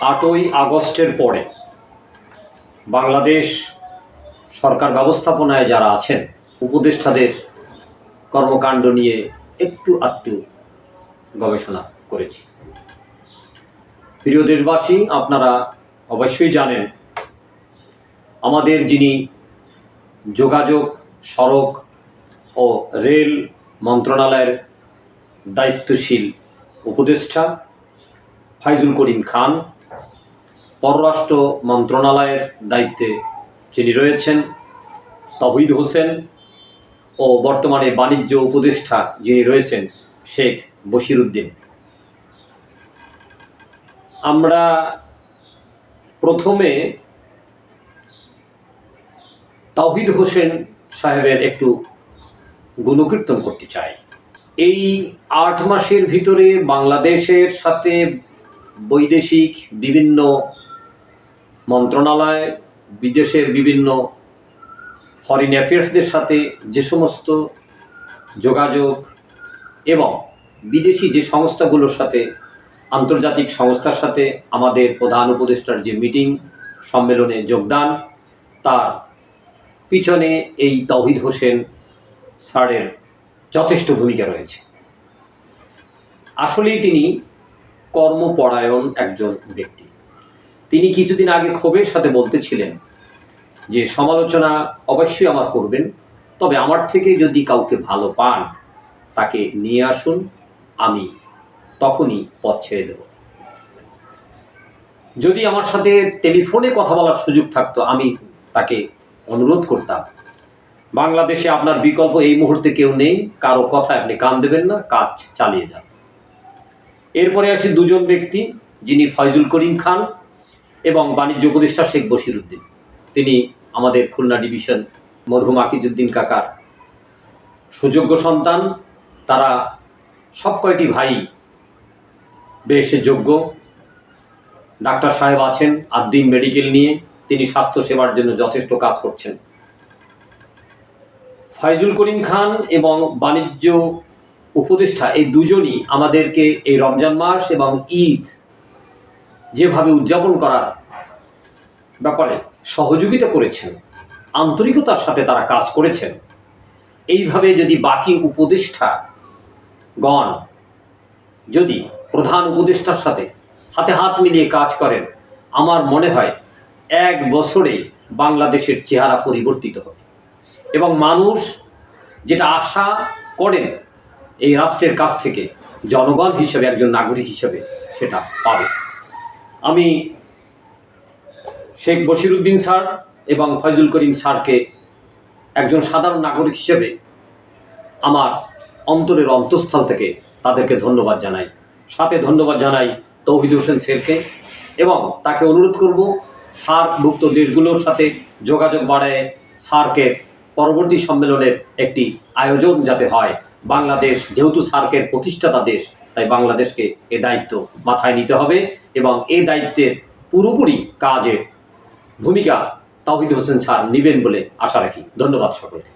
আটই আগস্টের পরে বাংলাদেশ সরকার ব্যবস্থাপনায় যারা আছেন, উপদেষ্টাদের কর্মকাণ্ড নিয়ে একটু আধটু গবেষণা করেছি। প্রিয় দেশবাসী, আপনারা অবশ্যই জানেন, আমাদের যিনি যোগাযোগ, সড়ক ও রেল মন্ত্রণালয়ের দায়িত্বশীল উপদেষ্টা ফাইজুল করিম খান পররাষ্ট্র মন্ত্রণালয়ের দায়িত্বে যিনি রয়েছেন, তহিদ হোসেন ও বর্তমানে বাণিজ্য উপদেষ্টা যিনি রয়েছেন, শেখ বশিরুদ্দিন। আমরা প্রথমে তাওহিদ হোসেন সাহেবের একটু গুণকীর্তন করতে চাই। এই আট মাসের ভিতরে বাংলাদেশের সাথে বৈদেশিক বিভিন্ন মন্ত্রণালয়, বিদেশের বিভিন্ন ফরেন অ্যাফেয়ার্সদের সাথে যে সমস্ত যোগাযোগ এবং বিদেশি যে সংস্থাগুলোর সাথে, আন্তর্জাতিক সংস্থার সাথে আমাদের প্রধান উপদেষ্টার যে মিটিং সম্মেলনে যোগদান, তার পিছনে এই তৌহিদ হোসেন স্যারের যথেষ্ট ভূমিকা রয়েছে। আসলেই তিনি কর্মপরায়ণ একজন ব্যক্তি। তিনি কিছুদিন আগে ক্ষোভের সাথে বলতেছিলেন যে, সমালোচনা অবশ্যই আমার করবেন, তবে আমার থেকে যদি কাউকে ভালো পান, তাকে নিয়ে আসুন, আমি তখনই পথ ছেড়ে দেব। যদি আমার সাথে টেলিফোনে কথা বলার সুযোগ থাকতো, আমি তাকে অনুরোধ করতাম। বাংলাদেশে আপনার বিকল্প এই মুহূর্তে কেউ নেই, কারও কথায় আপনি কান দেবেন না, কাজ চালিয়ে যান। এরপরে আসি দুজন ব্যক্তি, যিনি ফয়জুল করিম খান। এবং বাণিজ্য উপদেষ্টা শেখ বশিরুদ্দিন। তিনি আমাদের খুলনা ডিভিশন মরহুম আকিজুদ্দিন কাকার সুযোগ্য সন্তান। তারা সব কয়টি ভাই বেশ যোগ্য। ডাক্তার সাহেব আছেন আদ্দিন মেডিকেল নিয়ে তিনি স্বাস্থ্য সেবার জন্য যথেষ্ট কাজ করছেন। ফয়জুল করিম খান এবং বাণিজ্য উপদেষ্টা এই দুজনই আমাদেরকে এই রমজান মাস এবং ঈদ যেভাবে উদযাপন করার ব্যাপারে সহযোগিতা করেছেন, আন্তরিকতার সাথে তারা কাজ করেছেন, এইভাবে যদি বাকি উপদেষ্টা গণ যদি প্রধান উপদেষ্টার সাথে হাতে হাত মিলিয়ে কাজ করেন, আমার মনে হয় এক বছরে বাংলাদেশের চেহারা পরিবর্তিত হবে। এবং মানুষ যেটা আশা করেন এই রাষ্ট্রের কাছ থেকে জনগণ হিসেবে, একজন নাগরিক হিসেবে সেটা পাবে। আমি শেখ বশিরুদ্দিন স্যার এবং ফয়জুল করিম স্যারকে একজন সাধারণ নাগরিক হিসেবে আমার অন্তরের অন্তঃস্থল থেকে তাদেরকে ধন্যবাদ জানাই। সাথে ধন্যবাদ জানাই তৌহিদ হোসেন শেরকে এবং তাকে অনুরোধ করব সার্কভুক্ত দেশগুলোর সাথে যোগাযোগ বাড়ায় সার্কের পরবর্তী সম্মেলনের একটি আয়োজন যাতে হয়। বাংলাদেশ যেহেতু সার্কের প্রতিষ্ঠাতা দেশ তাই বাংলাদেশকে এ দায়িত্ব মাথায় নিতে হবে এবং এই দায়িত্বের পুরোপুরি কাজের ভূমিকা তাওহিদ হোসেন স্যার নেবেন বলে আশা রাখি। ধন্যবাদ সকলকে।